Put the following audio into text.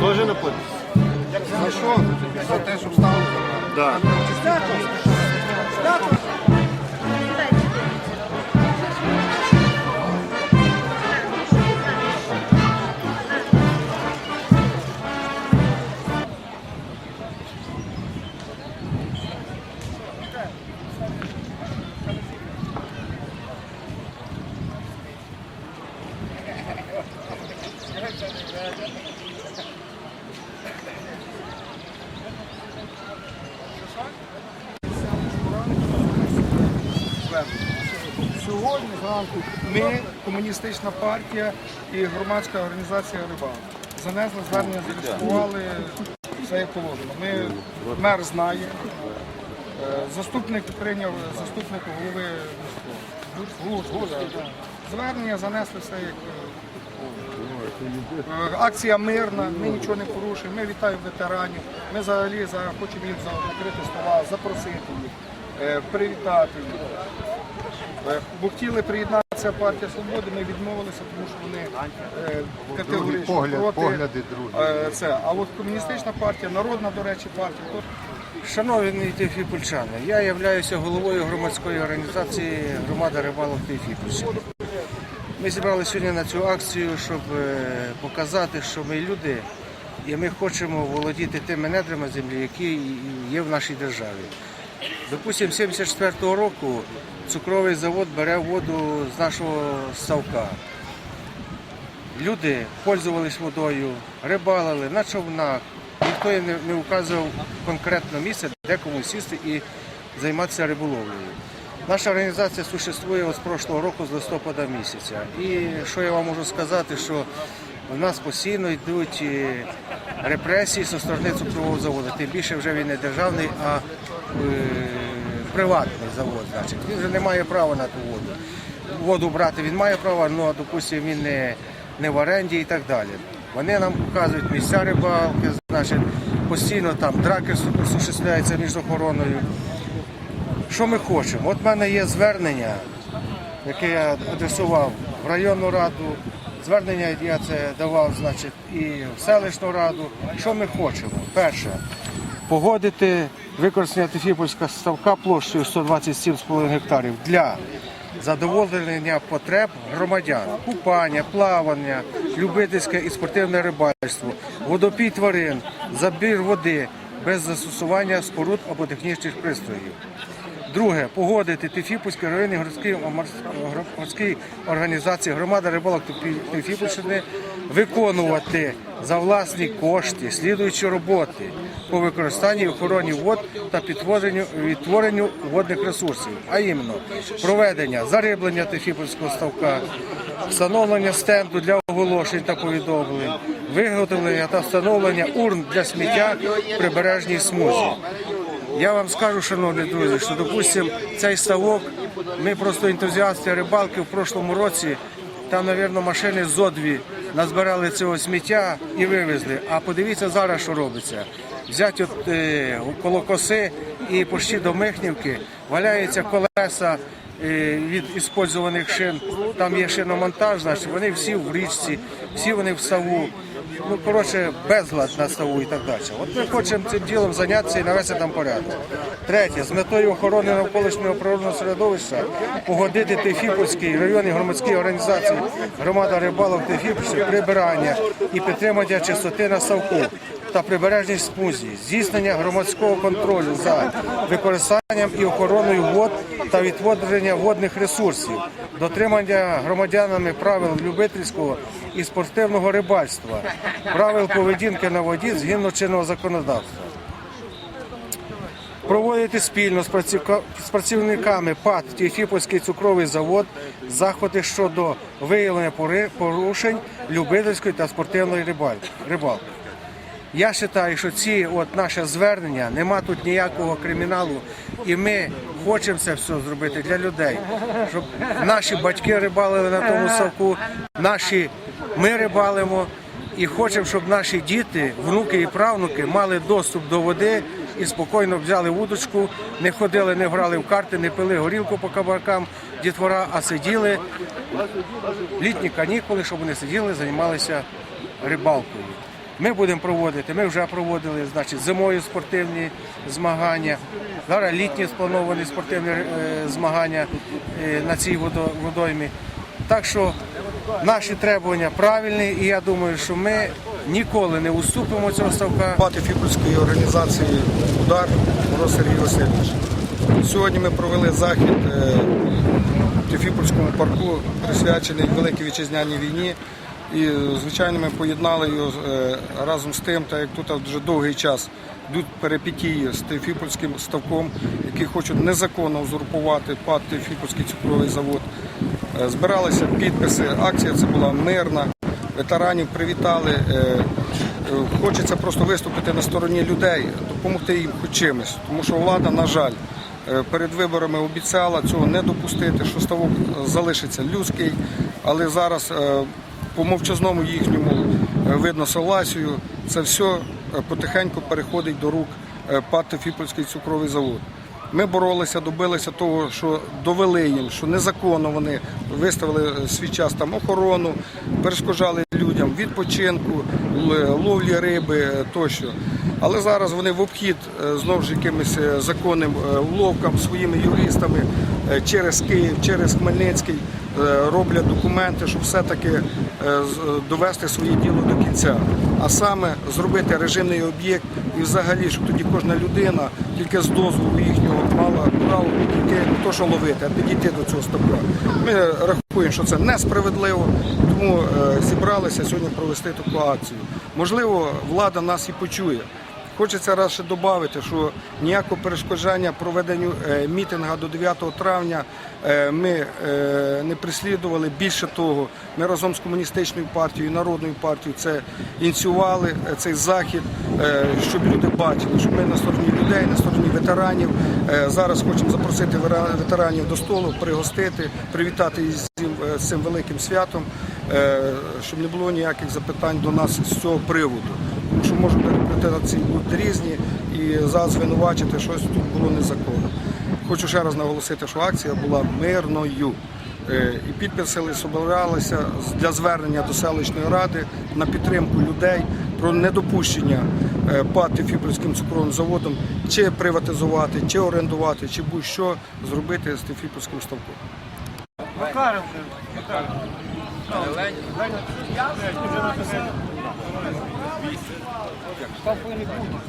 Тоже на подпись? За що? За те, щоб стало Да. Сьогодні ми, комуністична партія і громадська організація Рибал, занесли звернення, зареєстрували все як положено. Ми, мер знає, е, заступник прийняв заступник голови міського. Звернення занесли все як е, Акція мирна, ми нічого не порушуємо. Ми вітаємо ветеранів. Ми взагалі хочемо їх за відкрити слова, запросити їх, е, привітати їх. Е, Бо хотіли приєднатися партія свободи, ми відмовилися, тому що вони е, категорично погляд- проти. погляди другі. е, Це. А от комуністична партія, народна, до речі, партія, то Шановні Тефіпольчани, я являюся головою громадської організації Громада рибалок Тефіпольщини. Ми зібрали сьогодні на цю акцію, щоб показати, що ми люди і ми хочемо володіти тими недрами землі, які є в нашій державі. Допустимо, 74-го року цукровий завод бере воду з нашого ставка. Люди пользувались водою, рибалили на човнах. Ніхто їм не, вказував конкретне місце, де кому сісти і займатися риболовлею. Наша організація существує з прошлого року, з листопада місяця. І що я вам можу сказати, що в нас постійно йдуть е, репресії зі сторони цукрового заводу. Тим більше вже він не державний, а приватний завод. Значить. Він вже не має права на ту воду. Воду брати він має право, але, допустимо, він не, не в оренді і так далі. Вони нам показують місця рибалки, значить, постійно там драки осуществляються між охороною. Що ми хочемо? От в мене є звернення, яке я адресував в районну раду. Звернення я це давав, значить, і в селищну раду. Що ми хочемо? Перше, погодити використання Тефіпольська ставка площею 127,5 гектарів для задоволення потреб громадян, купання, плавання, любительське і спортивне рибальство, водопій тварин, забір води без застосування споруд або технічних пристроїв. Друге, погодити Тефіпольській районній городській городській організації громада рибалок Тефіпольщини виконувати за власні кошти слідуючі роботи по використанню охороні вод та відтворенню водних ресурсів, а іменно проведення зариблення Тефіпольського ставка, встановлення стенду для оголошень та повідомлень, виготовлення та встановлення урн для сміття в прибережній смузі. Я вам скажу, шановні друзі, що допустим, цей ставок, ми просто ентузіасти рибалки в прошлому році, там, мабуть, машини зо дві назбирали цього сміття і вивезли. А подивіться зараз, що робиться. Взять от е, коло коси і почти до Михнівки валяються колеса е, від іспользованих шин. Там є шиномонтаж, значить вони всі в річці, всі вони в ставу. Ну, коротше, безлад на ставу і так далі. От ми хочемо цим ділом зайнятися і навести там порядок. Третє, з метою охорони навколишнього природного середовища погодити Тефіпольській районній громадській організації громада рибалок Тефіпольщини прибирання і підтримання чистоти на ставку та прибережній смузі, здійснення громадського контролю за використанням і охороною вод та відводження водних ресурсів, дотримання громадянами правил любительського і спортивного рибальства, правил поведінки на воді згідно чинного законодавства. Проводити спільно з працівниками ПАТ Тіфіпольський цукровий завод заходи щодо виявлення порушень любительської та спортивної рибалки. Я вважаю, що ці от наше звернення, нема тут ніякого криміналу, і ми хочемо це все зробити для людей, щоб наші батьки рибалили на тому совку, наші ми рибалимо, і хочемо, щоб наші діти, внуки і правнуки мали доступ до води і спокійно взяли вудочку, не ходили, не грали в карти, не пили горілку по кабакам дітвора, а сиділи літні канікули, щоб вони сиділи, займалися рибалкою. Ми будемо проводити, ми вже проводили значить, зимові спортивні змагання, зараз літні сплановані спортивні е, змагання е, на цій водоймі. Так що наші требування правильні, і я думаю, що ми ніколи не уступимо цього ставка. Пати Фіпольської організації Удар Сергій Васильович. Сьогодні ми провели захід е, в Тефіпольському парку, присвячений Великій Вітчизняній війні. І, звичайно, ми поєднали його е, разом з тим, так як тут вже довгий час йдуть перипетії з Тефіпольським ставком, які хочуть незаконно узурпувати ПАД Тефіпольський цукровий завод. Е, Збиралися підписи, акція це була мирна. Ветеранів привітали. Е, Хочеться просто виступити на стороні людей, допомогти їм хоч чимось. Тому що влада, на жаль, перед виборами обіцяла цього не допустити, що ставок залишиться людський, але зараз по мовчазному їхньому е, видно согласію, це все е, потихеньку переходить до рук е, ПАТ Тефіпольський цукровий завод. Ми боролися, добилися того, що довели їм, що незаконно вони виставили свій час там охорону, перешкоджали людям відпочинку, ловлі риби тощо. Але зараз вони в обхід е, знову ж якимось е, законним е, уловкам своїми юристами через Київ, через Хмельницький роблять документи, щоб все-таки довести своє діло до кінця. А саме зробити режимний об'єкт і взагалі, щоб тоді кожна людина тільки з дозволу їхнього мала право підійти не то, що ловити, а підійти до цього ставка. Ми рахуємо, що це несправедливо, тому е, зібралися сьогодні провести таку акцію. Можливо, влада нас і почує. Хочеться раз додати, що ніякого перешкоджання проведенню е, мітинга до 9 травня е, ми е, не прислідували. Більше того, ми разом з комуністичною партією, народною партією це ініціювали цей захід, щоб люди бачили, що ми на стороні людей, на стороні ветеранів. Зараз хочемо запросити ветеранів до столу, пригостити, привітати їх з цим, великим святом, щоб не було ніяких запитань до нас з цього приводу що можуть інтерпретації бути різні і зараз звинувачити щось тут було незаконно. Хочу ще раз наголосити, що акція була мирною. Е, І підписи збиралися для звернення до селищної ради на підтримку людей про недопущення е, ПАТ цукровим заводом чи приватизувати, чи орендувати, чи будь-що зробити з Тефіпольським ставком. Папи не будуть.